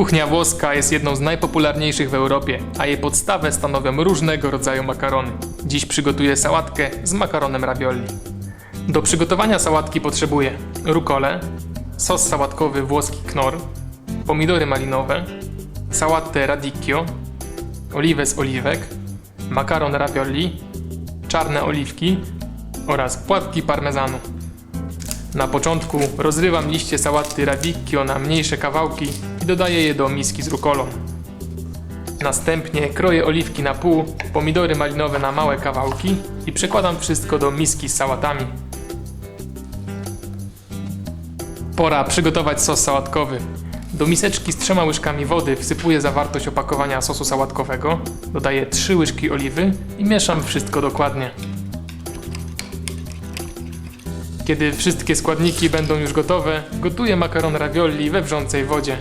Kuchnia włoska jest jedną z najpopularniejszych w Europie, a jej podstawę stanowią różnego rodzaju makarony. Dziś przygotuję sałatkę z makaronem ravioli. Do przygotowania sałatki potrzebuję rukolę, sos sałatkowy włoski knor, pomidory malinowe, sałatę radicchio, oliwę z oliwek, makaron ravioli, czarne oliwki oraz płatki parmezanu. Na początku rozrywam liście sałaty radicchio na mniejsze kawałki dodaję je do miski z rukolą. Następnie kroję oliwki na pół, pomidory malinowe na małe kawałki i przekładam wszystko do miski z sałatami. Pora przygotować sos sałatkowy. Do miseczki z trzema łyżkami wody wsypuję zawartość opakowania sosu sałatkowego, dodaję 3 łyżki oliwy i mieszam wszystko dokładnie. Kiedy wszystkie składniki będą już gotowe, gotuję makaron ravioli we wrzącej wodzie.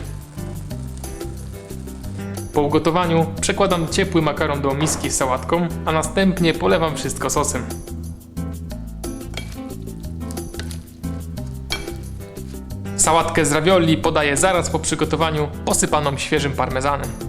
Po ugotowaniu przekładam ciepły makaron do miski z sałatką, a następnie polewam wszystko sosem. Sałatkę z ravioli podaję zaraz po przygotowaniu, posypaną świeżym parmezanem.